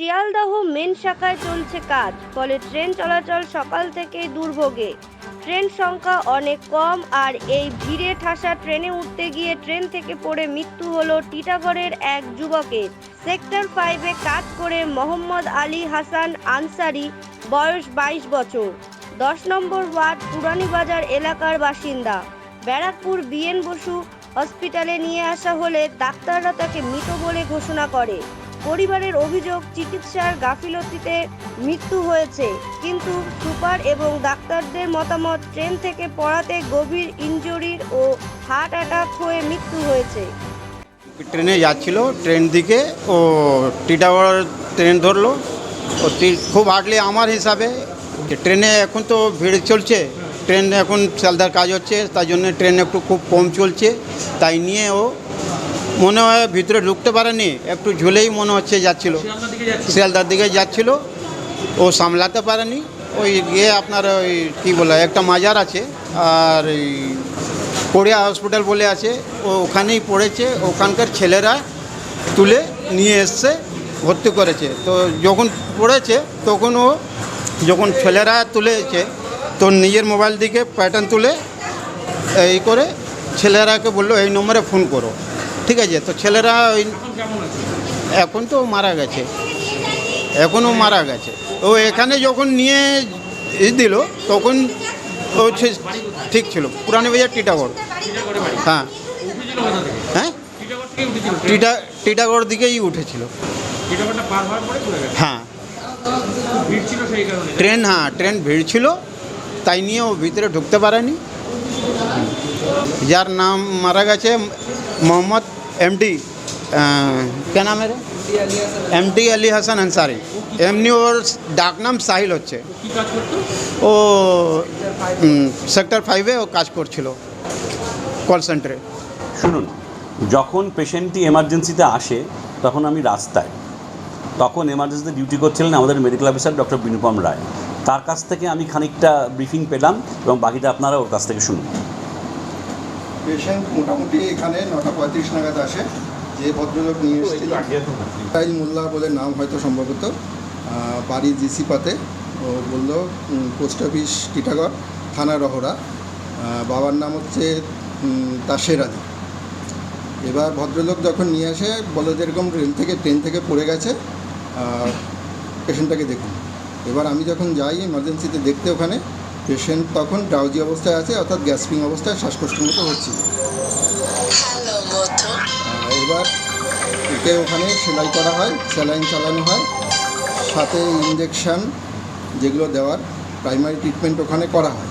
Sealdah main শাখায় চলছে কাজ, ফলে ট্রেন চলাচল সকাল থেকেই দুর্ভোগে। ট্রেন সংখ্যা অনেক কম আর এই ভিড়ে ঠাসা ট্রেনে উঠতে গিয়ে ট্রেন থেকে পড়ে মৃত্যু হলো টিটাগড়ের এক যুবকের। সেক্টর ফাইভে কাজ করে মোহাম্মদ আলী হাসান আনসারি, বয়স বাইশ বছর। দশ নম্বর ওয়ার্ড, পুরানীবাজার এলাকার বাসিন্দা। ব্যারাকপুর বিএন বসু হসপিটালে নিয়ে আসা হলে ডাক্তাররা তাকে মৃত বলে ঘোষণা করে। পরিবারের অভিযোগ, চিকিৎসার গাফিলতিতে মৃত্যু হয়েছে। কিন্তু সুপার এবং ডাক্তারদের মতামত, ট্রেন থেকে পড়াতে গভীর ইনজুরির ও হার্ট অ্যাটাক হয়ে মৃত্যু হয়েছে। ট্রেনে যাচ্ছিল, ট্রেন দিকে, ও টিটাগড় ট্রেন ধরলো। ও খুব হার্ডলি আমার হিসাবে। ট্রেনে এখন তো ভিড় চলছে। ট্রেন এখন শিয়ালদার কাজ হচ্ছে তাই জন্য ট্রেন একটু খুব কম চলছে। তাই নিয়ে ও মনে হয় ভিতরে ঢুকতে পারেনি, একটু ঝুলেই মনে হচ্ছে যাচ্ছিল। শিয়ালদার দিকে যাচ্ছিল, ও সামলাতে পারেনি। ওই গিয়ে আপনার ওই কী বলে, একটা মাজার আছে, আর এই কোরিয়া হসপিটাল বলে আছে, ও ওখানেই পড়েছে, ওখানকার ছেলেরা তুলে নিয়ে এসছে, ভর্তি করেছে। তো যখন পড়েছে, তখন ও যখন ছেলেরা তুলেছে তো নিজের মোবাইল দিকে প্যাটার্ন তুলে এই করে ছেলেরাকে বলল এই নম্বরে ফোন করো। ঠিক আছে? তো ছেলেরা ওই এখন তো মারা গেছে। এখনও মারা গেছে। ও এখানে যখন নিয়ে ই দিল তখন ও ঠিক- ঠিক ছিল। পুরানি বাজার টিটাগড়। হ্যাঁ। হ্যাঁ? টিটা টিটাগড় দিকেই উঠেছিল। হ্যাঁ। ট্রেন হ্যাঁ ট্রেন ভিড় ছিল। তাই নিয়ে ও ভিতরে ঢুকতে পারেনি। যার নাম মারা গেছে মোহাম্মদ এমডি কে নাম এর? এমডি আলী হাসান আনসারি। এমনি ওর ডাক নাম সাহিল হচ্ছে। ও সেক্টর ফাইভে ও কাজ করছিল কল সেন্টারে। শুনুন, যখন পেশেন্টটি এমার্জেন্সিতে আসে, তখন আমি রাস্তায়। তখন এমার্জেন্সিতে ডিউটি করছিলেন আমাদের medical officer doctor Binupam Roy. তার কাছ থেকে আমি খানিকটা ব্রিফিং পেলাম এবং বাকিটা আপনারা ওর কাছ থেকে শুনুন। পেশেন্ট মোটামুটি এখানে নটা পঁয়ত্রিশ নাগাদ আসে। যে ভদ্রলোক নিয়ে এসেছিল মোল্লা বলে নাম হয়তো সম্ভবত। বাড়ি জিসি পাতে ও বলল পোস্ট অফিস টিটাগড়, থানা রহরা। বাবার নাম হচ্ছে তাসের আলী। এবার ভদ্রলোক যখন নিয়ে আসে, বলে যে এরকম ট্রেন থেকে ট্রেন থেকে পড়ে গেছে পেশেন্টটাকে দেখুন। এবার আমি যখন যাই এমার্জেন্সিতে দেখতে ওখানে পেশেন্ট তখন ড্রাউজি অবস্থায় আছে অর্থাৎ গ্যাসপিং অবস্থায় শ্বাসকষ্টের মতো হচ্ছিল আহ, এবার ওকে ওখানে সেলাই করা হয় স্যালাইন চালানো হয় সাথে ইঞ্জেকশান যেগুলো দেওয়ার প্রাইমারি ট্রিটমেন্ট ওখানে করা হয়।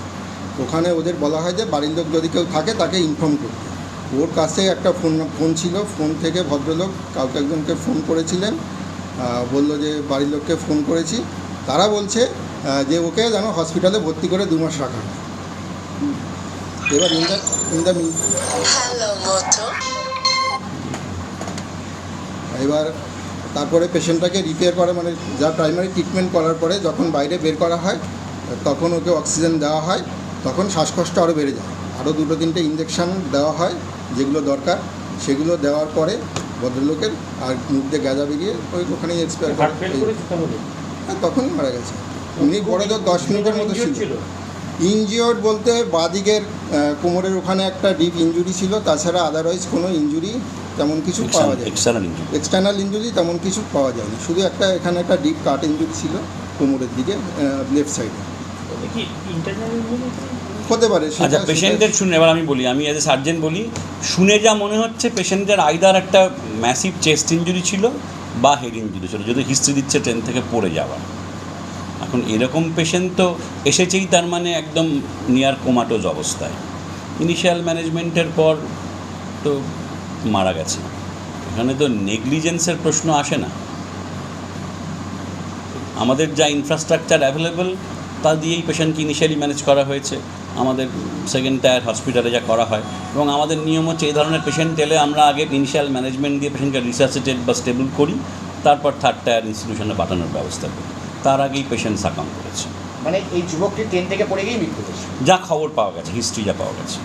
ওখানে ওদের বলা হয় যে বাড়ির লোক যদি কেউ থাকে তাকে ইনফর্ম করতে। ওর কাছে একটা ফোন ফোন ছিল ফোন থেকে ভদ্রলোক কাউকে একজনকে ফোন করেছিলেন বলল যে বাড়ির লোককে ফোন করেছি। তারা বলছে যে ওকে যেন হসপিটালে ভর্তি করে দু মাস রাখা এবার ইন দ্য ইন দ্য এবার তারপরে পেশেন্টটাকে রিপেয়ার করা মানে যা প্রাইমারি ট্রিটমেন্ট করার পরে যখন বাইরে বের করা হয় তখন ওকে অক্সিজেন দেওয়া হয় তখন শ্বাসকষ্ট আরও বেড়ে যায়। আরও দুটো তিনটে ইঞ্জেকশান দেওয়া হয় যেগুলো দরকার সেগুলো দেওয়ার পরে ভদ্রলোকের আর মুখ দিয়ে গাঁজা বেরিয়ে ওই ওখানেই এক্সপায়ার করে। হ্যাঁ তখনই মারা গেছে। উনি বড় তো দশ মিনিটের মতো ছিল। ইনজিওর্ড বলতে বাদিকের কোমরের ওখানে একটা ডিপ ইঞ্জুরি ছিল তাছাড়া আদারওয়াইজ কোনো ইঞ্জুরি তেমন কিছু পাওয়া যায় এক্সটার্নাল ইঞ্জুরি এক্সটার্নাল ইঞ্জুরি তেমন কিছু পাওয়া যায়নি। শুধু একটা এখানে একটা ডিপ কাট ইঞ্জুরি ছিল কোমরের দিকে লেফট সাইডে হতে পারে আচ্ছা পেশেন্টের শুনে এবার আমি বলি আমি এজ এ সার্জেন বলি শুনে যা মনে হচ্ছে পেশেন্টের আইদার একটা ম্যাসিভ চেস্ট ইঞ্জুরি ছিল বা হেড ছিল যদি হিস্ট্রি দিচ্ছে ট্রেন থেকে পড়ে যাওয়া। এখন এরকম পেশেন্ট তো এসেছেই তার মানে একদম নিয়ার কোমাটোজ অবস্থায়। ইনিশিয়াল ম্যানেজমেন্টের পর তো মারা গেছে। এখানে তো নেগলিজেন্সের প্রশ্ন আসে না। আমাদের যা ইনফ্রাস্ট্রাকচার অ্যাভেলেবল তা দিয়েই পেশেন্টকে ইনিশিয়ালি ম্যানেজ করা হয়েছে। আমাদের সেকেন্ড টায়ার হসপিটালে যা করা হয়। এবং আমাদের নিয়ম হচ্ছে এই ধরনের পেশেন্ট এলে আমরা আগে ইনিশিয়াল ম্যানেজমেন্ট দিয়ে পেশেন্টকে রিসার্সিটেড বা স্টেবল করি তারপর থার্ড টায়ার ইনস্টিটিউশনে পাঠানোর ব্যবস্থা করি। তার আগেই পেশেন্ট সাকাম করেছে। মানে এই যুবকটি ট্রেন থেকে পড়ে গিয়ে মৃত্যু যা খবর পাওয়া গেছে হিস্ট্রি যা পাওয়া গেছে।